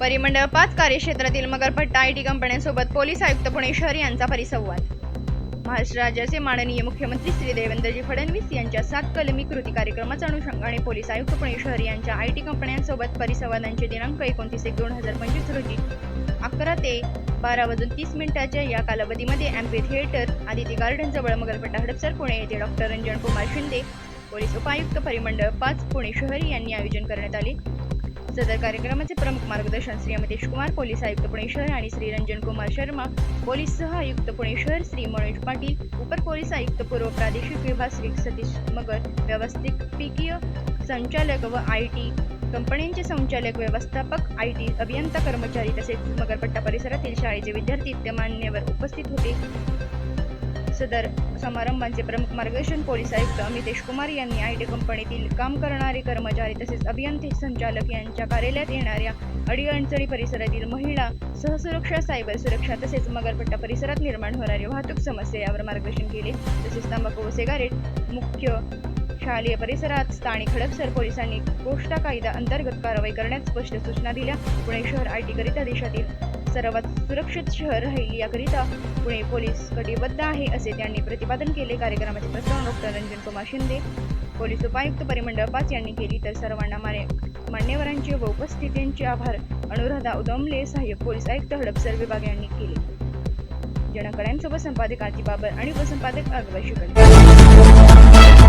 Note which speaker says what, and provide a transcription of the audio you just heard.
Speaker 1: परिमंडळ पाच कार्यक्षेत्रातील मगरपट्टा आय टी कंपन्यांसोबत पोलीस आयुक्त पुणे शहर यांचा परिसंवाद. महाराष्ट्र राज्याचे माननीय मुख्यमंत्री श्री देवेंद्रजी फडणवीस यांच्या सात कलमी कृती कार्यक्रमाच्या अनुषंगाने पोलीस आयुक्त पुणे शहर यांच्या आय टी कंपन्यांसोबत परिसंवादांचे दिनांक एकोणतीस एक दोन हजार पंचवीस रोजी अकरा ते बारा वाजून तीस मिनिटाच्या या कालावधीमध्ये एम्पी थिएटर आदिती गार्डन जवळ मगरपट्टा हडपसर पुणे येथे डॉक्टर रंजन कुमार शिंदे पोलीस उपायुक्त परिमंडळ पाच पुणे शहर यांनी आयोजन करण्यात आले. सदर कार्यक्रमाचे प्रमुख मार्गदर्शन श्री अमितेश कुमार पोलीस आयुक्त पुणे शहर आणि श्री रंजन कुमार शर्मा पोलीस सह आयुक्त पुणे शहर श्री मनोज पाटील उपर पोलीस आयुक्त पूर्व प्रादेशिक विभाग श्री सतीश मगर व्यवस्थापकीय संचालक व आय टी कंपन्यांचे संचालक व्यवस्थापक आय टी अभियंता कर्मचारी तसेच मगरपट्टा परिसरातील शाळेचे विद्यार्थी इत्यादी मान्यवर उपस्थित होते. सदर समारंभांचे प्रमुख मार्गदर्शन पोलीस आयुक्त अमितेश कुमार यांनी आय टी कंपनीतील काम करणारे कर्मचारी तसेच अभियंते संचालक यांच्या कार्यालयात येणाऱ्या अडीअडचणी परिसरातील महिला सहसुरक्षा सायबर सुरक्षा तसेच मगरपट्टा परिसरात निर्माण होणारी वाहतूक समस्या यावर मार्गदर्शन केले. तसेच तंबाखू व सिगारेट मुख्य शालेय परिसरात स्थानिक हडपसर पोलिसांनी कोष्टा कायदा अंतर्गत कारवाई करण्यात स्पष्ट सूचना दिल्या. पुणे शहर आय टी करिता देशातील सर्वात सुरक्षित शहर राहील याकरिता पुणे पोलीस कटिबद्ध आहे असे त्यांनी प्रतिपादन केले. कार्यक्रमाचे प्रस्ताव डॉक्टर रंजन कुमार शिंदे पोलीस उपायुक्त परिमंडळ पाच यांनी केली. तर सर्वांना माने मान्यवरांचे व उपस्थितींचे आभार. अनुराधा उदमले सहाय्यक पोलीस आयुक्त हडपसर विभाग यांनी केले. जनकड्यांसोबत संपादक आरती बाबर आणि उपसंपादक अगवा शुक्ल